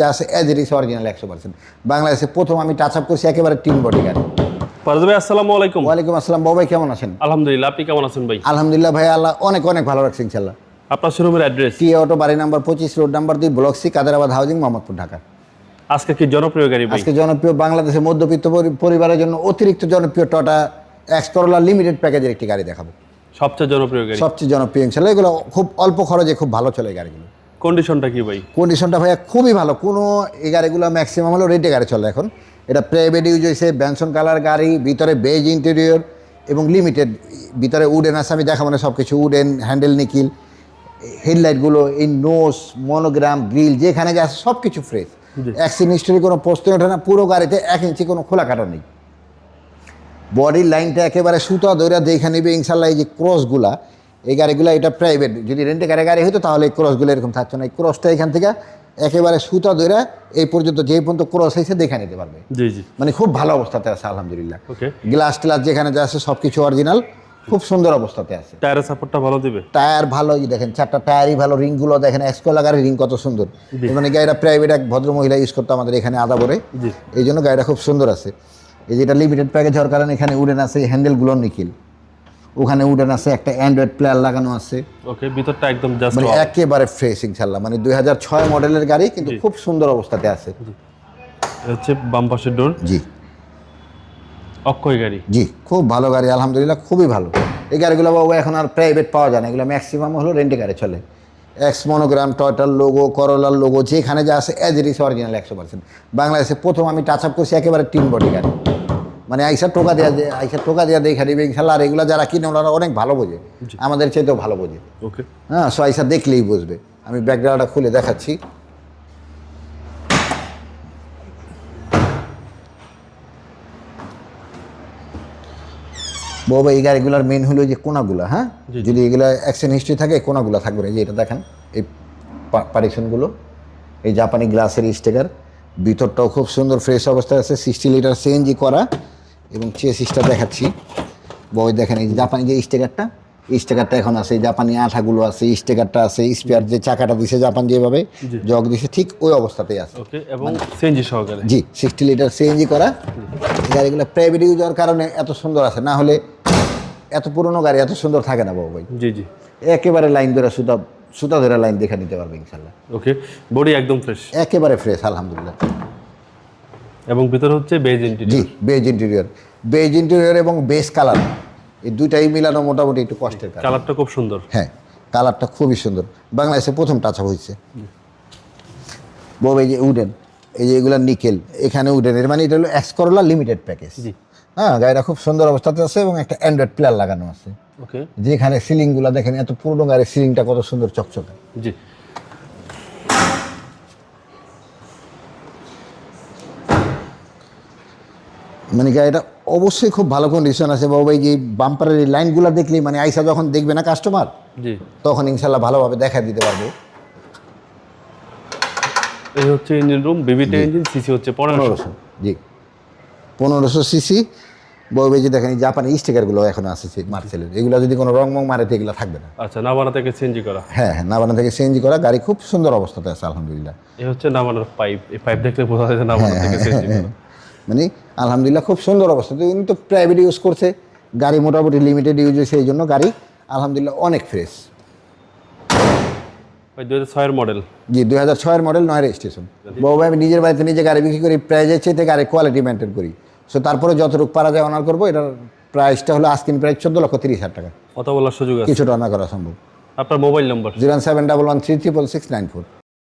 যা আছে ইট অরিজিনাল একশো পার্সেন্ট বাংলাদেশে প্রথম আমি টাচ আপ করছি একেবারে টিন বডি গাড়ি ফারুদ ভাই আসসালামু আলাইকুম। ওয়ালাইকুম আসসালাম বাবাই কেমন আছেন? আলহামদুলিল্লাহ আপনি কেমন আছেন ভাই? আলহামদুলিল্লাহ ভাই আল্লাহ অনেক অনেক ভালো রাখছি ইনশাল্লাহ আপনার শোরুমের অ্যাড্রেস টি অটো বাড়ি নাম্বার পঁচিশ রোড নাম্বার দুই block C Kaderabad housing Mohammadpur Dhaka. আজকে কি জনপ্রিয় গাড়ি ভাই? আজকে জনপ্রিয় বাংলাদেশের মধ্যবিত্ত পরিবারের জন্য অতিরিক্ত জনপ্রিয় টটা এক্স করোলা লিমিটেড প্যাকেজের একটি গাড়ি দেখাবো। সবচেয়ে জনপ্রিয় গাড়ি। সবচেয়ে জনপ্রিয় ইনশাল্লাহ এগুলো খুব অল্প খরচে খুব ভালো চলে গাড়িগুলো। কন্ডিশনটা কি ভাই? কন্ডিশনটা ভাইয়া খুবই ভালো। কোনো এই গাড়িগুলো ম্যাক্সিমাম হলো রেটে গাড়ি চলে এখন। এটা প্রাইভেট ইউজ হয়েছে ব্যানসন কালার গাড়ি ভিতরে বেজ ইন্টেরিয়র এবং লিমিটেড ভিতরে উডেন আছে আমি দেখা মানে সব কিছু উডেন হ্যান্ডেল নিকিল হেডলাইটগুলো এই নোস মনোগ্রাম গ্রিল যেখানে যা সব কিছু ফ্রেশ অ্যাক্সিডেন্ট হিস্টোরি কোনো প্রশ্নই ওঠে না পুরো গাড়িতে এক ইঞ্চি কোনো খোলা কাটা নেই। বডির লাইনটা একেবারে সুতা দইরা দেখে নেবে ইনশাল্লাহ এই যে ক্রসগুলা এই গাড়িগুলো এটা প্রাইভেট যদি রেন্টে গাড়ি গাড়ি হতো তাহলে এই ক্রসগুলো এরকম থাকতো না। এই ক্রসটা এখান থেকে একেবারে সুতা ধরে এই পর্যন্ত যে পর্যন্ত ক্রস হয়েছে দেখে নিতে পারবে। মানে খুব ভালো অবস্থাতে আছে আলহামদুলিল্লাহ। গ্লাস টিলাস যেখানে যা আছে সব কিছু অরিজিনাল খুব সুন্দর অবস্থাতে আছে। টায়ারের সাপোর্টটা ভালো দিবে? টায়ার ভালো এই দেখেন চারটা টায়ারই ভালো রিংগুলো দেখেন এক্সকোলা গাড়ির রিং কত সুন্দর। মানে গাড়িটা প্রাইভেট এক ভদ্র মহিলা ইউজ করতো আমাদের এখানে আদাবরে জি। এই জন্য গাড়িটা খুব সুন্দর আছে। এই যেটা লিমিটেড প্যাকেজ হওয়ার কারণে এখানে উডেন আছে হ্যান্ডেলগুলো নিখিল। ওখানে উডেন আছে একটা অ্যান্ড্রয়েড প্লেয়ার লাগানো আছে। ওকে ভিতরটা একদম জাস্ট মানে একেবারে ফ্রেশ ইনশাল্লাহ মানে দুই হাজার ছয় মডেলের গাড়ি কিন্তু খুব সুন্দর অবস্থাতে আছে। হচ্ছে বাম পাশের ডোর জি। অক্ষয় গাড়ি। জি খুব ভালো গাড়ি আলহামদুলিল্লাহ খুবই ভালো। এই গাড়িগুলো বাবু এখন আর প্রাইভেট পাওয়া যায় না এগুলো ম্যাক্সিমাম হলো রেন্টে গাড়ি চলে। এক্স মনোগ্রাম টয়টার লোগো করোলার লোগো যেখানে যা আছে অ্যাজ ইট ইস অরিজিনাল একশো পার্সেন্ট বাংলাদেশে প্রথম আমি টাচ আপ করছি একেবারে টিন বডি গাড়ি। মানে আইসা টোকা দেওয়া যে আইসা টোকা দেওয়া দেখা দিবে ইনশাল্লাহ। আর এগুলো যারা কিনে ওনারা অনেক ভালো বোঝে। আমাদের চাইতেও ভালো বোঝে। ওকে। হ্যাঁ সো আইসা দেখলেই বুঝবে। আমি ব্যাকগ্রাউন্ডটা খুলে দেখাচ্ছি। বাবা এই গাড়িগুলোর মেন হলো যে কোনাগুলো হ্যাঁ? যদি এগুলো অ্যাক্সিডেন্ট হিস্ট্রি থাকে কোনাগুলো থাকবে না। যে এটা দেখেন এই পারেকশনগুলো এই জাপানি গ্লাসের স্টিকার ভিতরটাও খুব সুন্দর ফ্রেশ অবস্থায় আছে। সিক্সটি লিটার সিএনজি করা। এবং চেসিসটা দেখাচ্ছি। বই দেখেন এই জাপানি যে স্টিকারটা স্টেকারটা এখন আছে জাপানি আঠাগুলো আছে স্টেকারটা আছে স্পেয়ার যে চাকাটা দিছে জাপান যেভাবে জগ দিছে ঠিক ওই অবস্থাতেই আছে। এবং সিএনজি সহকারে। জি সিক্সটি লিটার সিএনজি করা। গাড়িগুলো প্রাইভেট ইউজ হওয়ার কারণে এত সুন্দর আছে না হলে এত পুরনো গাড়ি এত সুন্দর থাকে না বাবু ভাই। জি জি। একেবারে লাইন ধরে সুতা সুতা ধরে লাইন দেখে নিতে পারবে ইনশাল্লাহ ওকে বডি একদম ফ্রেশ একেবারে ফ্রেশ আলহামদুলিল্লাহ। এবং ভিতরে হচ্ছে বেজ ইন্টিরিয়র জি বেজ ইন্টেরিয়র বেজ ইন্টেরিয়র এবং বেস কালার এই দুইটাই মিলানো মোটামুটি একটু কষ্টের কাজ। কালারটা খুব সুন্দর। হ্যাঁ কালারটা খুবই সুন্দর। বাংলাদেশে প্রথম টাচ আপ হয়েছে। এই যে উডেন এই যে এগুলো নিকেল এখানে উডেন এর মানে এটা হলো এক্স করোলা লিমিটেড প্যাকেজ জি। হ্যাঁ গাড়িটা খুব সুন্দর অবস্থাতে আছে এবং একটা অ্যান্ড্রয়েড প্লেয়ার লাগানো আছে। ওকে যেখানে সিলিংগুলো দেখেন এত পুরনো গাড়ির সিলিংটা কত সুন্দর চকচকে। জি। মানে গাড়িটা অবশ্যই খুব ভালো কন্ডিশন আছে বাবু এই যে বাম্পারের এই লাইনগুলো দেখলেই মানে আইসা যখন দেখবে না কাস্টমার জি। তখন ইনশাল্লাহ ভালোভাবে দেখা দিতে পারবে। এই হচ্ছে engine room VVT engine CC হচ্ছে পনেরোশো। জি। পনেরোশো সিসি বউ যে দেখেন জাপানি স্টিকারগুলো এখন আছে মার্সেলের এগুলো যদি কোনো রং মং মারে এগুলো থাকবে না। আচ্ছা নাবানা থেকে সিএনজি করা। হ্যাঁ হ্যাঁ নাবানা থেকে সিএনজি করা গাড়ি খুব সুন্দর অবস্থাতে আছে আলহামদুলিল্লাহ। এই হচ্ছে নাবানার পাইপ এই পাইপ দেখলে বোঝা যায় নাবানা থেকে সিএনজি করা। মানে আলহামদুলিল্লাহ খুব সুন্দর অবস্থা। তো উনি তো প্রাইভেট ইউজ করছে গাড়ি মোটামুটি লিমিটেড ইউজ হয়েছে এই জন্য গাড়ি আলহামদুলিল্লাহ অনেক ফ্রেশ ভাই দু হাজার মডেল জি দুই হাজার ছয়ের মডেল নয় রেজিস্ট্রেশন বাবু ভাই আমি নিজের বাড়িতে নিজে গাড়ি বিক্রি করি প্রাইজের চেয়ে গাড়ি কোয়ালিটি মেনটেন করি। সো তারপরে যতটুকু পারা যায় অনার করব এটার প্রাইসটা হলো আজকিন প্রাইস চোদ্দ লক্ষ তিরিশ হাজার টাকা। কথা বলার সুযোগ কিছুটা অনার করা সম্ভব। আপনার mobile number zero seven double one three triple six nine four.